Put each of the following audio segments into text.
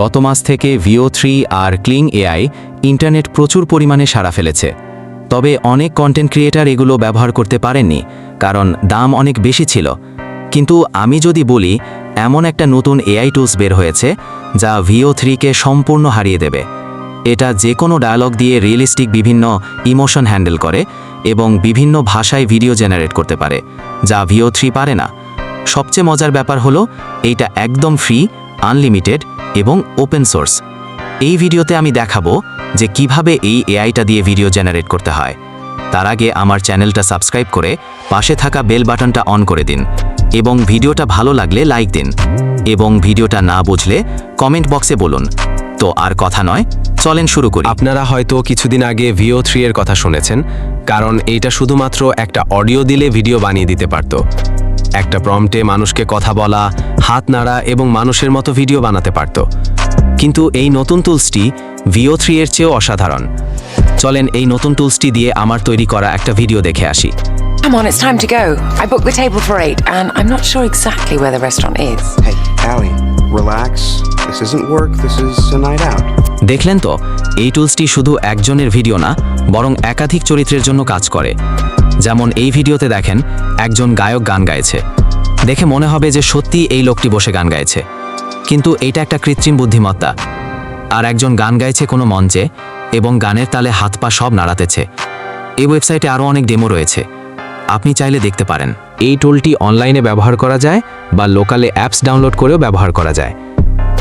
গত মাস থেকে ভিও থ্রি আর ক্লিং এআই ইন্টারনেট প্রচুর পরিমাণে সাড়া ফেলেছে। তবে অনেক কন্টেন্ট ক্রিয়েটার এগুলো ব্যবহার করতে পারেননি, কারণ দাম অনেক বেশি ছিল। কিন্তু আমি যদি বলি, এমন একটা নতুন এআই টুলস বের হয়েছে, যা ভিও থ্রিকে সম্পূর্ণ হারিয়ে দেবে। এটা যে কোনো ডায়ালগ দিয়ে রিয়েলিস্টিক বিভিন্ন ইমোশন হ্যান্ডেল করে এবং বিভিন্ন ভাষায় ভিডিও জেনারেট করতে পারে, যা ভিও থ্রি পারে না। সবচেয়ে মজার ব্যাপার হলো এইটা একদম ফ্রি আনলিমিটেড এবং ওপেন সোর্স। এই ভিডিওতে আমি দেখাবো যে কীভাবে এই এআইটা দিয়ে ভিডিও জেনারেট করতে হয়। তার আগে আমার চ্যানেলটা সাবস্ক্রাইব করে পাশে থাকা বেল বাটনটা অন করে দিন এবং ভিডিওটা ভালো লাগলে লাইক দিন এবং ভিডিওটা না বুঝলে কমেন্ট বক্সে বলুন। তো আর কথা নয়, চলেন শুরু করি। আপনারা হয়তো কিছুদিন আগে ভিও থ্রি এর কথা শুনেছেন, কারণ এইটা শুধুমাত্র একটা অডিও দিলে ভিডিও বানিয়ে দিতে পারত। একটা প্রম্পটে মানুষকে কথা বলা হাত নাড়া এবং মানুষের মতো ভিডিও বানাতে পারত কিন্তু এই নতুন টুলসটি ভিও থ্রি এর চেয়েও অসাধারণ চলেন এই নতুন টুলসটি দিয়ে আমার তৈরি করা একটা ভিডিও দেখে আসি Come on, it's time to go. I booked the table for eight, and I'm not sure exactly where the restaurant is. Hey, Allie, relax. This isn't work, this is a night out. দেখলেন তো এই টুলসটি শুধু একজনের video না বরং একাধিক চরিত্রের জন্য কাজ করে যেমন এই ভিডিওতে দেখেন, একজন গায়ক গান গাইছে। দেখে মনে হবে যে সত্যি এই লোকটি বসে গান গাইছে। কিন্তু এটা একটা কৃত্রিম বুদ্ধিমত্তা। আর একজন গান গাইছে কোনো মঞ্চে এবং গানের তালে হাত পা সব নাড়াতেছে। এই ওয়েবসাইটে আরও অনেক ডেমো রয়েছে। আপনি চাইলে দেখতে পারেন। এই টুলটি অনলাইনে ব্যবহার করা যায় বা লোকালে অ্যাপস ডাউনলোড করেও ব্যবহার করা যায়।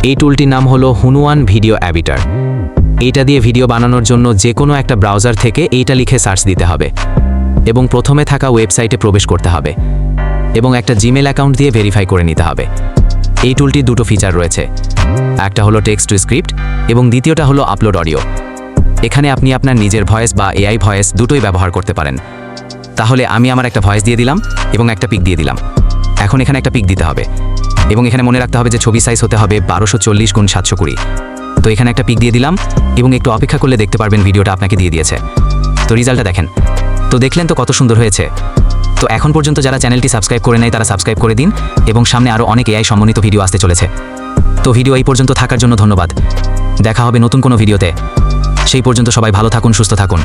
এই টুলটির নাম হলো হুনুয়ান ভিডিও অ্যাবিটার। এইটা দিয়ে ভিডিও বানানোর জন্য যে কোনো একটা ব্রাউজার থেকে এইটা লিখে সার্চ দিতে হবে। এবং প্রথমে থাকা ওয়েবসাইটে প্রবেশ করতে হবে এবং একটা জিমেল অ্যাকাউন্ট দিয়ে ভেরিফাই করে নিতে হবে। এই টুলটির দুটো ফিচার রয়েছে। একটা হলো টেক্সট টু স্ক্রিপ্ট এবং দ্বিতীয়টা হলো আপলোড অডিও। এখানে আপনি আপনার নিজের ভয়েস বা এআই ভয়েস দুটোই ব্যবহার করতে পারেন। তাহলে আমি আমার একটা ভয়েস দিয়ে দিলাম এবং একটা পিক দিয়ে দিলাম। এখন এখানে একটা পিক দিতে হবে এবং এখানে মনে রাখতে হবে যে ছবি সাইজ হতে হবে বারোশো চল্লিশ গুণ সাতশো কুড়ি। তো এখানে একটা পিক দিয়ে দিলাম এবং একটু অপেক্ষা করলে দেখতে পারবেন ভিডিওটা আপনাকে দিয়ে দিয়েছে। তো রেজাল্টটা দেখেন। তো দেখলেন তো কত সুন্দর হয়েছে। তো এখন পর্যন্ত যারা চ্যানেলটি সাবস্ক্রাইব করে নেয়, তারা সাবস্ক্রাইব করে দিন এবং সামনে আরও অনেক এআই সমন্বিত ভিডিও আসতে চলেছে। তো ভিডিও এই পর্যন্ত থাকার জন্য ধন্যবাদ। দেখা হবে নতুন কোনো ভিডিওতে। সেই পর্যন্ত সবাই ভালো থাকুন, সুস্থ থাকুন।